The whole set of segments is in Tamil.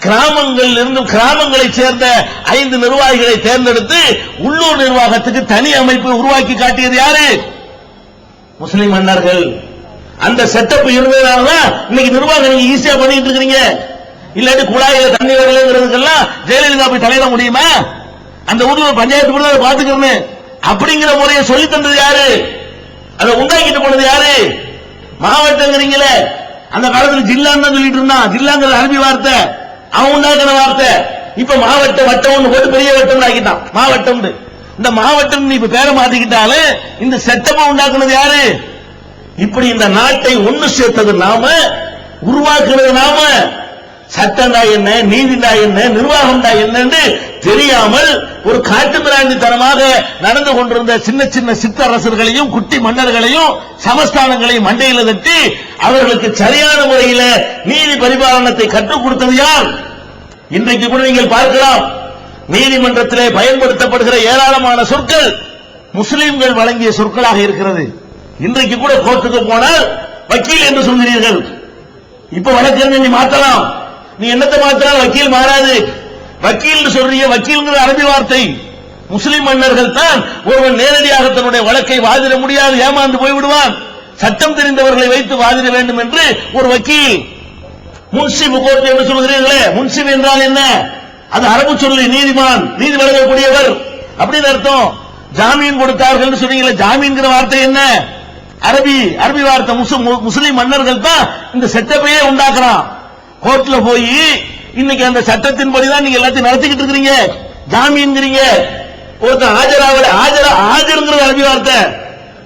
கிராமங்களில் இருந்து கிராமங்களை சேர்ந்த ஐந்து நிர்வாகிகளை தேர்ந்தெடுத்து உள்ளூர் நிர்வாகத்துக்கு தனி அமைப்பு உருவாக்கி காட்டியது யாரு? முஸ்லிம் மன்னர்கள் அந்த செட்டப் இருந்ததுனாலதான் இன்னைக்கு நிர்வாகம் நீங்க ஈஸியா பண்ணிட்டு இருக்கிறீங்க. இல்லாட்டி குழாயில தண்ணி வரலங்கிறதுக்கெல்லாம் ஜெயலலிதா போய் தலையிட முடியுமா? அந்த ஊர்ல பஞ்சாயத்து கூட அதை பாத்துக்கிறேன்னு அப்படிங்கிற முறையை சொல்லி தந்தது யாரு? அதை உண்டாக்கிட்டு போனது யாரு? மாவட்டங்கிறீங்களே. அந்த காலத்துல ஜில்லான்னு சொல்லிட்டு இருந்தான். ஜில்லாங்கிறது அரபி வார்த்தை. அவன் உண்டாக்குன வார்த்தை. இப்ப மாவட்ட வட்டம் போட்டு பெரிய வட்டம் ஆக்கிட்டான். மாவட்டம் இந்த மாவட்டம் நீ இப்ப பேரை மாத்திக்கிட்டாலே இந்த செட்டப்பை உண்டாக்குனது யாரு? இப்படி இந்த நாட்டை ஒண்ணு சேர்த்தது நாம உருவாக்குறது நாம. சட்டம்டா என்ன நீதிடா என்ன நிர்வாகம்டா என்னன்னு தெரியாமல் ஒரு காட்டு மிராண்டித்தனமாக நடந்து கொண்டிருந்த சின்ன சின்ன சித்தரசர்களையும் குட்டி மன்னர்களையும் சமஸ்தானங்களையும் மண்டையில் தட்டி அவர்களுக்கு சரியான முறையில நீதி பரிபாலனத்தை கற்றுக் கொடுத்தது யார்? இன்றைக்கு கூட நீங்கள் பார்க்கலாம். நீதிமன்றத்திலே பயன்படுத்தப்படுகிற ஏராளமான சொற்கள் முஸ்லிம்கள் வழங்கிய சொற்களாக இருக்கிறது. இன்றைக்கு கூட கோர்ட்டுக்கு போனால் வக்கீல் என்று சொல்கிறீர்கள். இப்ப வழக்கறிஞர் நீ மாத்தலாம். நீ என்னத்தை மாத்தினால் வக்கீல் மாறாது. வக்கீல் சொல்றிய வக்கீல்ங்கிற அரபி வார்த்தை. முஸ்லிம் மன்னர்கள் தான் ஒருவன் நேரடியாக தன்னுடைய வழக்கை வாதிட முடியாது ஏமாந்து போய்விடுவான். சட்டம் தெரிந்தவர்களை வைத்து வாதிட வேண்டும் என்று ஒரு வக்கீல். முன்சிப் கோர்ட் என்று சொல்கிறீர்களே முன்சிப் என்றால் என்ன? அது அரபு சொல்லி நீதிமான் நீதி வழங்கக்கூடியவர். அப்படின்னு அர்த்தம். ஜாமீன் கொடுத்தார்கள் சொன்னீங்களே ஜாமீன்கிற வார்த்தை என்ன? அரபி அரபி வார்த்தை. முஸ்லிம் மன்னர்கள் தான் இந்த செட்டப்பையே உண்டாக்குறான். கோர்ட்ல போய் இன்னைக்கு அந்த சட்டத்தின்படி தான் நீங்க எல்லாத்தையும் நடத்திக்கிட்டு இருக்கிறீங்க. ஜாமீன்கிறீங்க ஒருத்தன் ஆஜராவல ஆஜரா ஆஜருங்கிறது அரபி வார்த்தை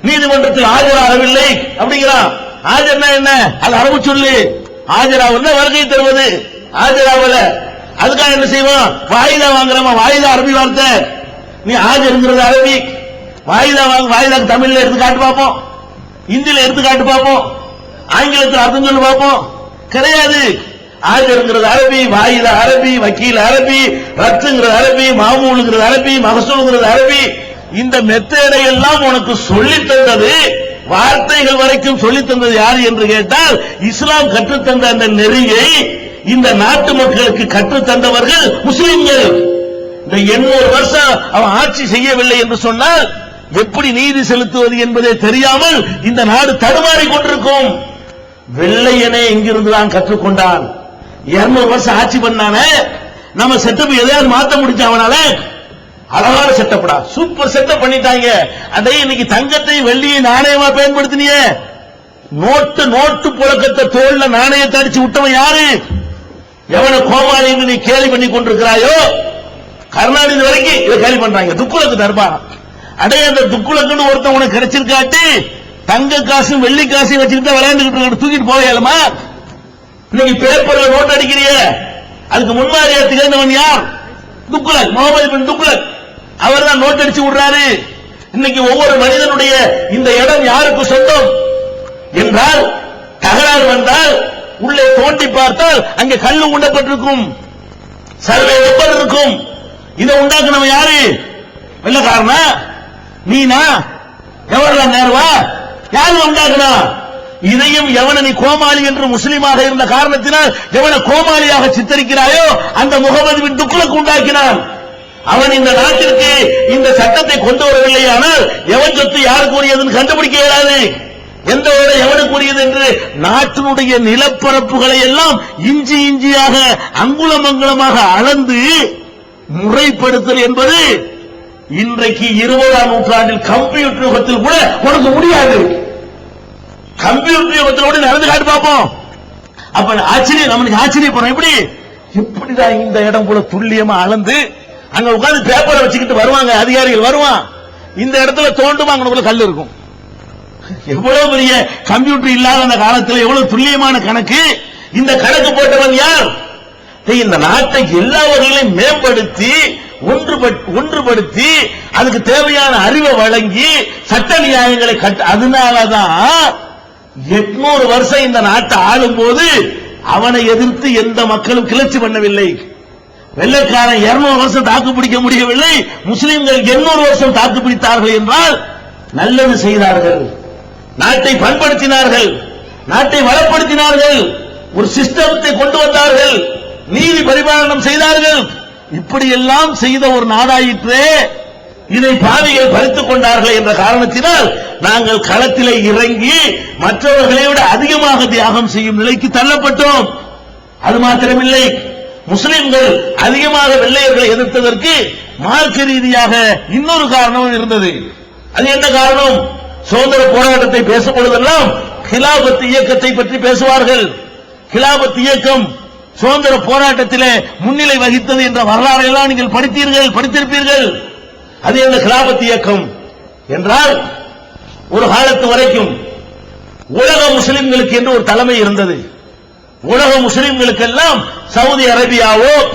நீதிமன்றத்தில் ஆஜராகவில்லை அப்படிங்கிறான். ஆஜர்னா என்ன? அது அரபு சொல்லி. ஆஜராவல்னா வருகை தருவது. ஆஜராவல அதுக்காக என்ன செய்வோம் வாயிதா வாங்குறமா வாயிதா அரபி வார்த்தை. நீ ஆஜருங்கிறது அரபி. வாயிதா வாங்க வாயிதா தமிழ்ல எடுத்து காட்டு பார்ப்போம். இந்தியில எடுத்து காட்டு பார்ப்போம். ஆங்கிலத்தில் அர்த்தம் சொல்லி பார்ப்போம். கிடையாது. ஆஜருங்கிறது அரபி வாயில அரபி வக்கீல் அரபி ரத்துங்கிறது அரபி மாமூலுங்கிறது அரபி மகசூலுங்கிறது அரபி. இந்த மெத்தேடை எல்லாம் உனக்கு சொல்லி தந்தது வார்த்தைகள் வரைக்கும் சொல்லித் தந்தது யார் என்று கேட்டால் இஸ்லாம் கற்றுத்தந்த அந்த நெறியை இந்த நாட்டு மக்களுக்கு கற்றுத் தந்தவர்கள் முஸ்லிம்கள். இந்த எண்ணூறு வருஷம் அவன் ஆட்சி செய்யவில்லை என்று சொன்னால் எப்படி நீதி செலுத்துவது என்பதே தெரியாமல் இந்த நாடு தடுமாறிக் கொண்டிருக்கும். வெள்ளையனே எங்கிருந்து தான் கற்றுக்கொண்டான். இருநூறு வருஷம் ஆட்சி பண்ணானே நம்ம செட்டப் எதையாவது மாத்த முடிஞ்ச அவனால? அழகான செட்டப்டா சூப்பர் செட்டப் பண்ணிட்டாங்க. அதை இன்னைக்கு தங்கத்தையும் வெள்ளியை நாணயமா பயன்படுத்தினியே. நோட்டு நோட்டு புழக்கத்தை தோல்ல நாணயத்தை அடிச்சு விட்டவன் யாரு? எவனை கோமாளி என்று நீ கேலி பண்ணி கொண்டிருக்கிறாயோ? கருணாநிதி வரைக்கும் இதை கேலி பண்றாங்க. துக்குலக்கு தர்பாரம் அடைய அந்த துக்குலக்குன்னு ஒருத்தன் உனக்கு கிடைச்சிருக்காட்டி தங்க காசும் வெள்ளி காசையும் வச்சுக்கிட்டு விளையாண்டுகிட்டு தூக்கிட்டு போகலாமா? இன்னைக்கு பேப்பர்ல நோட் அடிக்கிறிய. அதுக்கு முன்மாதிரியா திகழ்ந்தவன் யார்? துக்குலக் முகமது பின் துக்குலக் அவர் தான் நோட் அடிச்சு விடுறாரு. இன்னைக்கு ஒவ்வொரு மனிதனுடைய இந்த இடம் யாருக்கு சொந்தம்? என்றால் தகராறு வந்தால் உள்ளே தோண்டி பார்த்தால் அங்கே கல்லு உண்டப்பட்டிருக்கும். சர்வே நம்பர் இருக்கும். இதை உண்டாக்குனவன் யாரு? வெள்ளக்காரனா? நீனா? எவரெல்லாம் நேர்வா? யாரு உண்டாக்குனா? இதையும் எவனனி கோமாளி என்று முஸ்லீமாக இருந்த காரணத்தினால் எவன கோமாளியாக சித்தரிக்கிறாயோ அந்த முகமதுவின் துக்குளுக்கு உண்டாக்கினான் அவன் இந்த நாட்டிற்கு இந்த சட்டத்தை கொண்டு வரவில்லை ஆனால் எவன் சொத்து யாருக்குரியதுன்னு கண்டுபிடிக்க இயலாது. எந்த ஒரு எவனுக்குரியது என்று நாட்டினுடைய நிலப்பரப்புகளை எல்லாம் இஞ்சி இஞ்சியாக அங்குலம் அங்குலமாக அளந்து முறைப்படுத்தல் என்பது இன்றைக்கு இருபதாம் நூற்றாண்டில் கம்ப்யூட்டர் யுகத்தில் கூட உனக்கு முடியாது. கம்ப்யூட்டர் யுகத்தில் கூட நடந்து காட்டு பார்ப்போம். அப்ப ஆச்சரியம் நம்மளுக்கு ஆச்சரியப்படும் எப்படி? எப்படிதான் இந்த இடம் போல துல்லியமா அளந்து அங்க உட்கார்ந்து பேப்பரை வச்சுக்கிட்டு வருவாங்க அதிகாரிகள் வருவான். இந்த இடத்துல தோண்டும்? அங்க கல் இருக்கும். எவ்வளவு பெரிய கம்ப்யூட்டர் இல்லாத அந்த காலத்தில் எவ்வளவு துல்லியமான கணக்கு? இந்த கணக்கு போட்டவன் யார்? இந்த நாட்டை எல்லா வகையிலும் மேம்படுத்தி ஒன்றுபடுத்தி அதுக்கு தேவையான அறிவை வழங்கி சட்ட நியாயங்களை கட்ட அதனாலதான் எட்நூறு வருஷம் இந்த நாட்டை ஆளும் போது அவனை எதிர்த்து எந்த மக்களும் கிளர்ச்சி பண்ணவில்லை. வெள்ளக்காரன் இருநூறு வருஷம் தாக்கு பிடிக்க முடியவில்லை. முஸ்லிம்கள் 800 வருஷம் தாக்கு பிடித்தார்கள் என்றால் நல்லது செய்தார்கள். நாட்டை பண்படுத்தினார்கள். நாட்டை வளப்படுத்தினார்கள். ஒரு சிஸ்டத்தை கொண்டு வந்தார்கள். நீதி பரிபாலனம் செய்தார்கள். இப்படியெல்லாம் செய்த ஒரு நாடாயிற்றே இதை பாவிகள் பறித்துக் கொண்டார்கள் என்ற காரணத்தினால் நாங்கள் களத்திலே இறங்கி மற்றவர்களை விட அதிகமாக தியாகம் செய்யும் நிலைக்கு தள்ளப்பட்டோம். அது மாத்திரமில்லை முஸ்லிம்கள் அதிகமாக வெள்ளையர்களை எதிர்த்ததற்கு மார்க்க ரீதியாக இன்னொரு காரணமும் இருந்தது. அது என்ன காரணம்? சுதந்திர போராட்டத்தை பேசும் பொழுதெல்லாம் கிலாபத் இயக்கத்தை பற்றி பேசுவார்கள். கிலாபத் இயக்கம் சுதந்திர போராட்டத்திலே முன்னிலை வகித்தது என்ற வரலாறை எல்லாம் நீங்கள் படித்தீர்கள் படித்திருப்பீர்கள். அது என்ன கிராபத் இயக்கம். என்றால் ஒரு காலத்து வரைக்கும் உலக முஸ்லிம்களுக்கு என்று ஒரு தலைமை இருந்தது. உலக முஸ்லிம்களுக்கெல்லாம் சவுதி அரேபியாவோ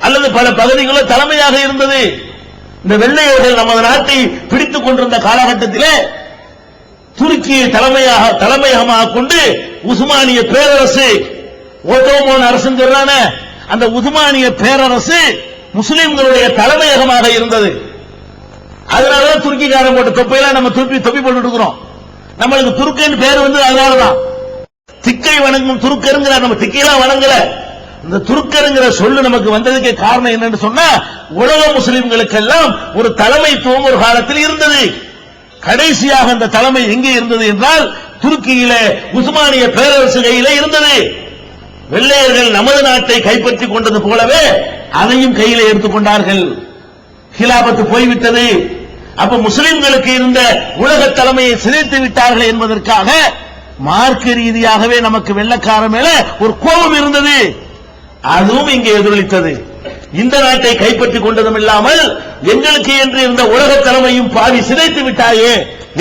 அல்லது பல பகுதிகளோ தலைமையாக இருந்தது. இந்த வெள்ளையர்கள் நமது நாட்டை பிடித்துக் கொண்டிருந்த காலகட்டத்திலே துருக்கியை தலைமையாக தலைமையகமாக கொண்டு உஸ்மானிய பேரரசு ஓட்டோமோன் அரசு சொல்றான அந்த உஸ்மானிய பேரரசு முஸ்லிம்களுடைய தலைமையகமாக இருந்தது. அதனாலதான் துருக்கிக்காரன் போட்ட தொப்பையெல்லாம் நம்ம துப்பி தொப்பி போட்டு இருக்கிறோம். நம்மளுக்கு துருக்கன்னு பேர் வந்து அதனாலதான். திக்கை வணங்கும் துருக்கருங்கிற நம்ம திக்கையெல்லாம் வணங்கல. இந்த துருக்கருங்கிற சொல்லு நமக்கு வந்ததுக்கு காரணம் என்னன்னு சொன்னா உலக முஸ்லிம்களுக்கெல்லாம் ஒரு தலைமைத்துவம் ஒரு காலத்தில் இருந்தது. கடைசியாக அந்த தலைமை எங்கே இருந்தது என்றால் துருக்கியில உஸ்மானிய பேரரசு கையில இருந்தது. வெள்ளையர்கள் நமது நாட்டை கைப்பற்றிக் கொண்டது போலவே அதையும் கையில எடுத்துக்கொண்டார்கள் கிலாபத்து போய்விட்டது. அப்ப முஸ்லிம்களுக்கு இருந்த உலக தலைமையை சிதைத்து விட்டார்கள் என்பதற்காக மார்க்க ரீதியாகவே நமக்கு வெள்ளக்கார மேல ஒரு கோபம் இருந்தது. அதுவும் இங்கே எதிரொலித்தது. இந்த நாட்டை கைப்பற்றிக் கொண்டதும் இல்லாமல் எங்களுக்கு என்று இருந்த உலக தலைமையும் பாதி சிதைத்து விட்டாயே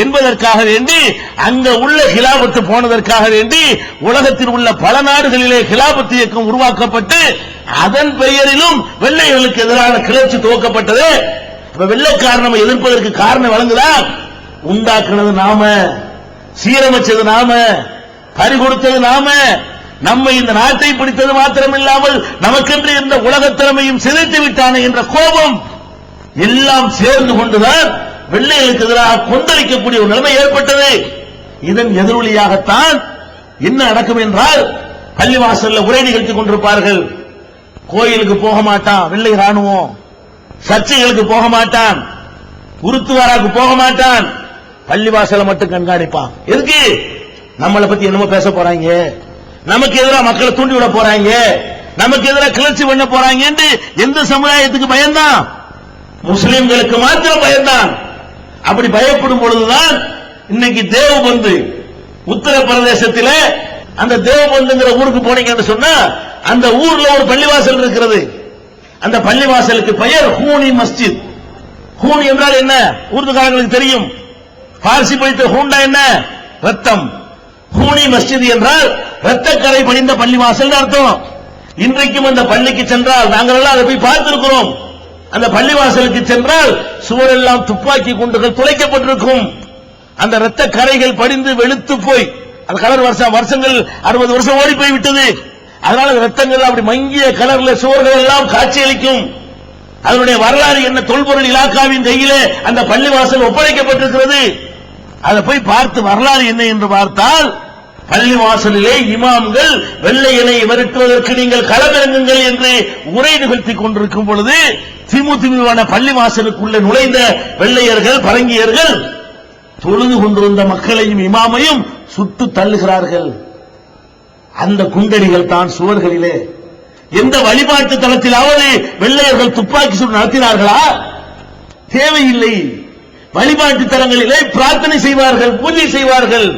என்பதற்காக வேண்டி அங்க உள்ள கிலாபத்து போனதற்காக வேண்டி உலகத்தில் உள்ள பல நாடுகளிலே கிலாபத்து இயக்கம் உருவாக்கப்பட்டு அதன் பெயரிலும் வெள்ளைகளுக்கு எதிரான கிளர்ச்சி துவக்கப்பட்டது. அப்ப வெள்ளைக்காரன் நம்ம எதிர்ப்பதற்கு காரணம் வழங்குதா உண்டாக்குனது நாம சீரமைச்சது நாம பறி கொடுத்தது நாம நம்ம இந்த நாட்டை பிடித்தது மாத்திரமில்லாமல் நமக்கென்று இருந்த உலகத் திறமையும் சிதைத்து விட்டானே என்ற கோபம் எல்லாம் சேர்ந்து கொண்டுதான் வெள்ளைகளுக்கு எதிராக கொந்தளிக்கக்கூடிய ஒரு நிலைமை ஏற்பட்டது. இதன் எதிரொலியாகத்தான் என்ன நடக்கும் என்றால் பள்ளிவாசல்ல உரை நிகழ்த்தி கொண்டிருப்பார்கள். கோயிலுக்கு போக மாட்டான் வெள்ளை ராணுவம். சர்ச்சைகளுக்கு போக மாட்டான். குருத்துவாராக்கு போக மாட்டான். பள்ளிவாசலை மட்டும் கண்காணிப்பான். எதுக்கு? நம்மளை பத்தி என்னமோ பேச போறாங்க. நமக்கு எதிராக மக்களை தூண்டி விட போறாங்க. நமக்கு எதிராக கிளர்ச்சி பண்ண போறாங்க என்று எந்த சமுதாயத்துக்கு பயந்தான்? முஸ்லிம்களுக்கு மாத்திரம் பயந்தான். அப்படி பயப்படும் பொழுதுதான் இன்னைக்கு தேவபந்து உத்தரப்பிரதேசத்தில் அந்த தேவபந்துங்கிற ஊருக்கு போனீங்கன்னு சொன்னா அந்த ஊர்ல ஒரு பள்ளிவாசல் இருக்கிறது. அந்த பள்ளிவாசலுக்கு பெயர் ஹூனி மஸ்ஜித். ஹூனி என்றால் என்ன? ஊர்துக்காரங்களுக்கு தெரியும். பார்சி படித்த ஹூண்டா என்ன? ரத்தம் ஹூனி மஸ்ஜித் என்றால் ரத்தக்கரை படிந்த பள்ளிவாசல் அர்த்தம். இன்றைக்கும் அந்த பள்ளிக்கு சென்றால் நாங்கள் எல்லாம் அதை போய் பார்த்திருக்கிறோம். அந்த பள்ளிவாசலுக்கு சென்றால் சுவரெல்லாம் துப்பாக்கி குண்டுகள் துளைக்கப்பட்டிருக்கும். அந்த ரத்த கரைகள் படிந்து வெளுத்து போய் அந்த கலர் வருஷம் வருஷங்கள் அறுபது வருஷம் ஓடி போய் விட்டது அதனால ரத்தங்கள் அப்படி மங்கிய கலர்ல சுவர்கள் எல்லாம் காட்சியளிக்கும். அதனுடைய வரலாறு என்ன? தொல்பொருள் இலாக்காவின் கையிலே அந்த பள்ளிவாசல் ஒப்படைக்கப்பட்டிருக்கிறது. அதை போய் பார்த்து வரலாறு என்ன என்று பார்த்தால் பள்ளிவாசலிலே இமாம்கள் வெள்ளையனை விரட்டுவதற்கு நீங்கள் களமிறங்குங்கள் என்று உரை நிகழ்த்திக் கொண்டிருக்கும் பொழுது திமு திமுவான பள்ளிவாசலுக்குள்ளே நுழைந்த வெள்ளையர்கள் பரங்கியர்கள் தொழுது கொண்டிருந்த மக்களையும் இமாமையும் சுட்டு தள்ளுகிறார்கள். அந்த குண்டடிகள் தான் சுவர்களிலே. எந்த வழிபாட்டு தளத்திலாவது வெள்ளையர்கள் துப்பாக்கி சூடு நடத்தினார்களா? தேவையில்லை. வழிபாட்டு தலங்களிலே பிரார்த்தனை செய்வார்கள் பூஜை செய்வார்கள்.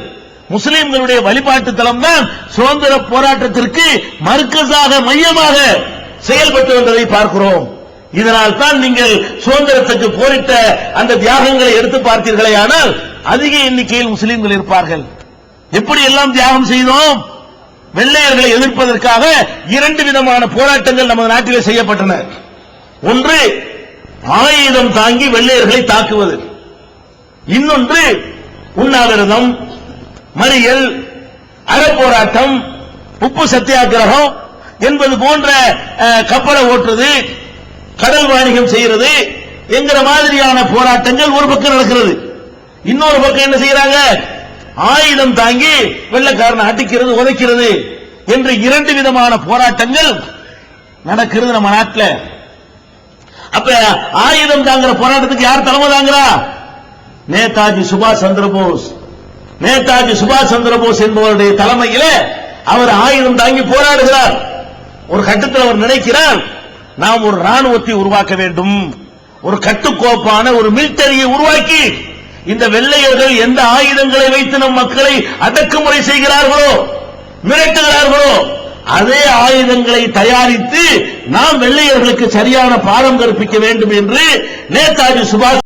முஸ்லிம்களுடைய வழிபாட்டு தலம் தான் சுதந்திர போராட்டத்திற்கு மர்க்கஸாக மையமாக செயல்பட்டு வந்ததை பார்க்கிறோம். இதனால் தான் நீங்கள் சுதந்திரத்துக்கு போரிட்ட அந்த தியாகங்களை எடுத்து பார்த்தீர்களே ஆனால் அதிக எண்ணிக்கையில் முஸ்லிம்கள் இருப்பார்கள். எப்படி எல்லாம் தியாகம் செய்தோம்? வெள்ளையர்களை எதிர்ப்பதற்காக இரண்டு விதமான போராட்டங்கள் நமது நாட்டிலே செய்யப்பட்டன. ஒன்று ஆயுதம் தாங்கி வெள்ளையர்களை தாக்குவது. இன்னொன்று உண்ணாவிரதம் மறியல் அறப்போராட்டம் உப்பு சத்தியாகிரகம் என்பது போன்ற அஹ், கப்பலை ஓட்டுறது கடல் வாணிகம் செய்யறது என்கிற மாதிரியான போராட்டங்கள் ஒரு பக்கம் நடக்கிறது. இன்னொரு பக்கம் என்ன செய்யறாங்க ஆயுதம் தாங்கி வெள்ளக்காரன் அடிக்கிறது உதைக்கிறது என்று இரண்டு விதமான போராட்டங்கள் நடக்கிறது நம்ம நாட்டில். அப்ப ஆயுதம் தாங்குற போராட்டத்துக்கு யார் தலைமை தாங்குறா? நேதாஜி சுபாஷ் சந்திர போஸ். நேதாஜி சுபாஷ் சந்திர போஸ் என்பவருடைய தலைமையில அவர் ஆயுதம் தாங்கி போராடுகிறார். ஒரு கட்டத்தில் அவர் நினைக்கிறார் நாம் ஒரு ராணுவத்தை உருவாக்க வேண்டும். ஒரு கட்டுக்கோப்பான ஒரு மிலிட்டரியை உருவாக்கி இந்த வெள்ளையர்கள் எந்த ஆயுதங்களை வைத்து நம் மக்களை அடக்குமுறை செய்கிறார்களோ மிரட்டுகிறார்களோ அதே ஆயுதங்களை தயாரித்து நாம் வெள்ளையர்களுக்கு சரியான பாடம் கற்பிக்க வேண்டும் என்று நேதாஜி சுபாஷ்